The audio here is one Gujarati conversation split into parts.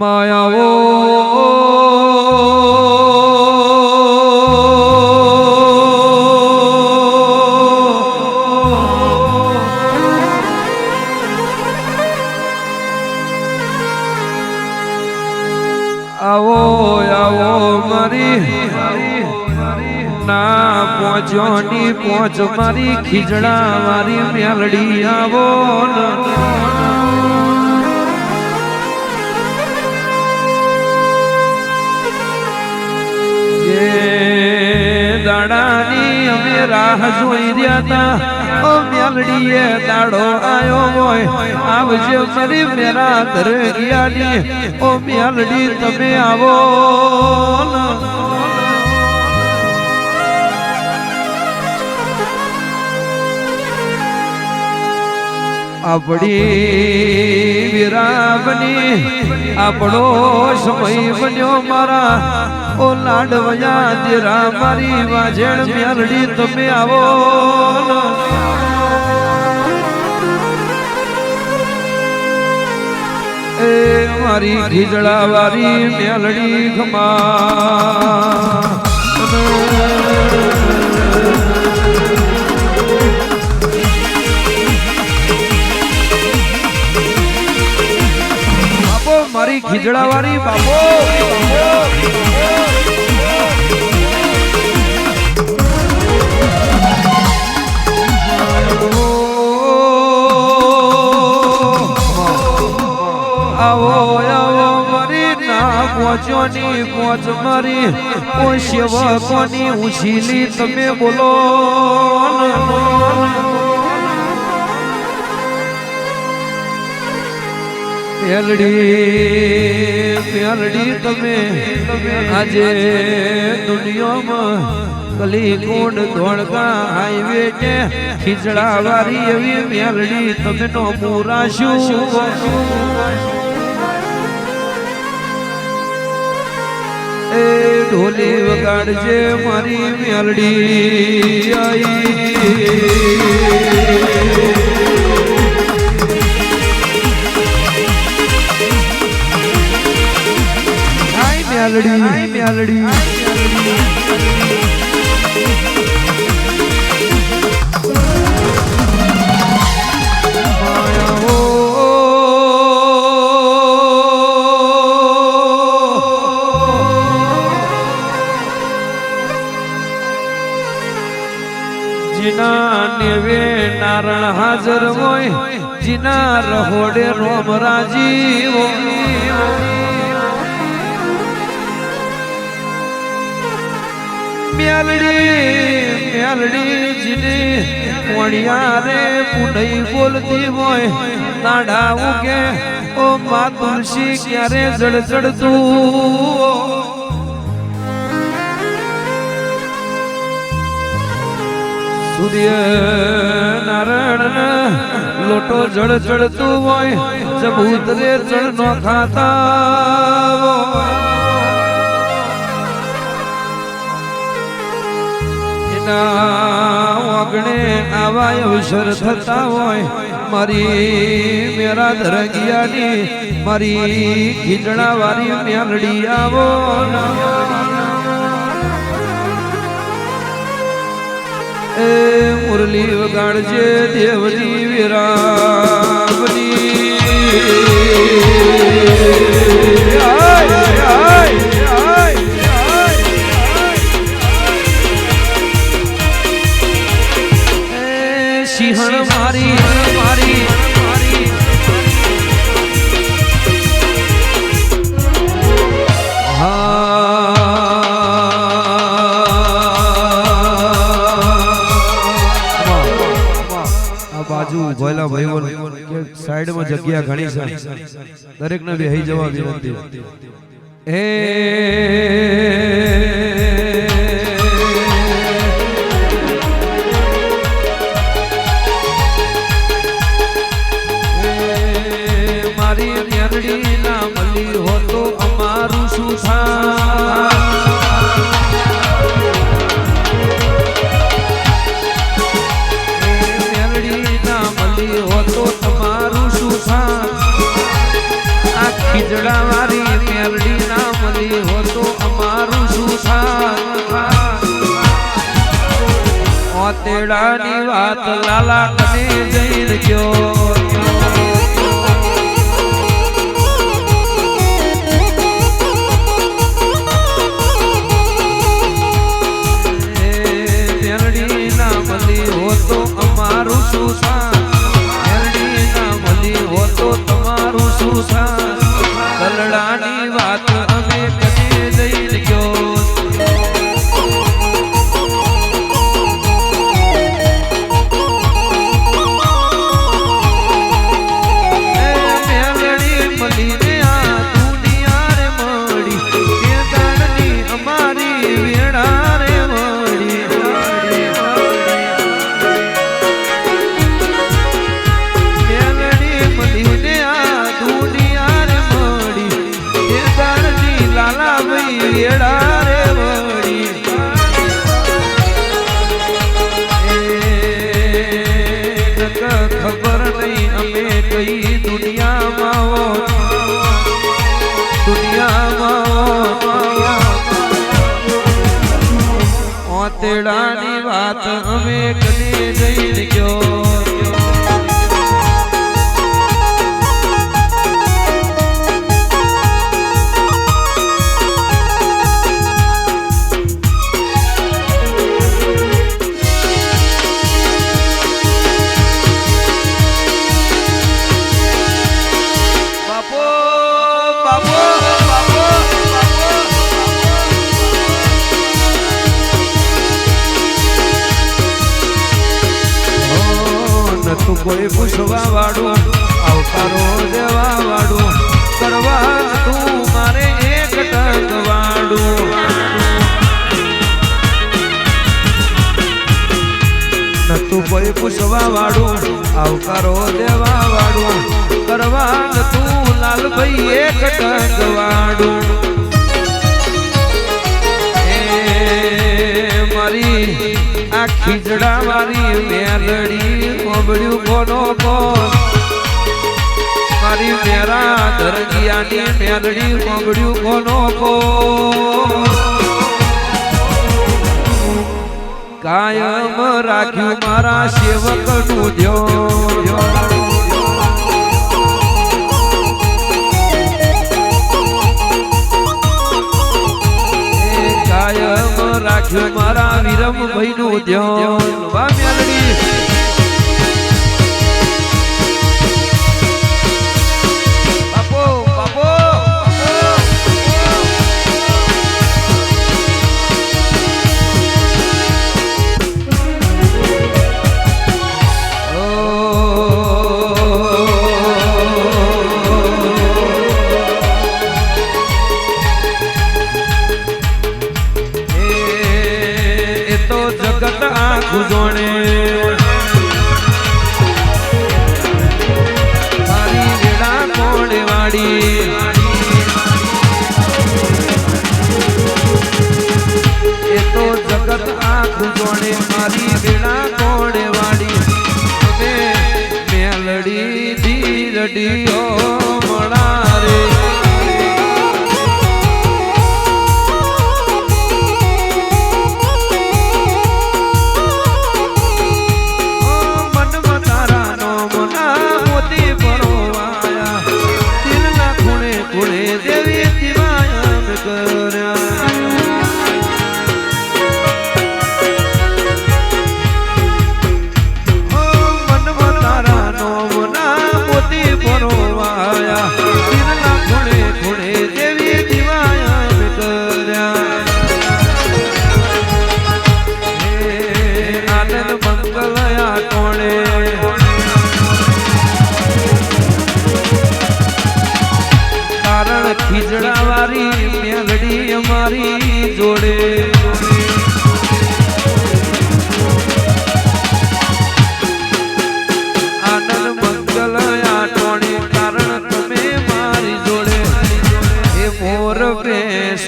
આવો આવો મારી. ના પહોંચો ની પહોંચ મારી ખીજડા મારી મેલડી. આવો રાહ જોઈ રહ્યા તા ઓ મેલડીએ દાડો આયો હોય. આવજો મારી મેરા ધરિયાની ઓ મેલડી તમે આવો આપણી વિરામની આપણો સમય બન્યો મારા. ઓ લાડવયા દેરા મારી વાજેણ મ્યારડી તમે આવો. એ મારી ખીજડા વારી મેલડી ખમા મારી ખીજડા વાળી બાપો. ના પોચ મારી મારી ઓ સેવકોની ઉછીલી? તમે બોલો. પેલડી પેલડી તમે આજે દુનિયામાં કલી કુંડ ધોળકા હાઈવે કે ખીચડા વાળી એવી મેલડી તમે નો મુરાશું એ ઢોલી વગાડજે મારી મેલડી આઈ. આઈ મેલડી. નારણ હાજર હોય જીના રહોડે રોમ રાજી મ્યાલડી મ્યાલડી જીને કોણિયા રે પુનઈ બોલતી હોય તાડા ઉગે, ઓ મા તુલસી, ક્યારે જડ જડતું સૂર્ય નારાયણ લોટો જળ ચડતું હોય ચબૂતરે જળ નો ખાતા ઓગણે આવા અવસર થતા હોય, મારી મેરા ધરગિયાની, મારી ખીચડા વાળી મેલડી આવો એ મુરલી વગાડજે દેવની વિરામની. બાજુ ભોલા ભાઈઓ સાઈડમાં જગ્યા ઘણી છે. દરેકને બેહી જવા વિનંતી. હે ઝગડાવાળી મેરડી ના મળી હોતો અમારું શું થાત? ઓતેડાની વાત લાલા કને જઈ ગયો કોઈ પૂછવા વાળું આવકારો દેવા વાળું, કરવા તું મારે એક ટક વાળું. નતું કોઈ પૂછવા વાળું આવકારો દેવા વાળું, કરવા તું લાલભાઈ એક ટક વાળું. ખીજડા મારી મેલડી કોબળ્યું કોનો કોણ મારી મેરા દરગિયાની મેલડી કોબળ્યું કોનો કોણ કાયમ રાખ્યું મારા સેવકનું ધ્યો રાખ્યો મારા વિરમ ભાઈ નું ધ્યાન વામ્યાલડી பாடி.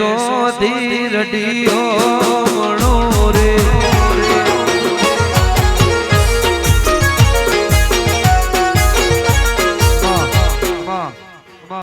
સોધી રડિયો.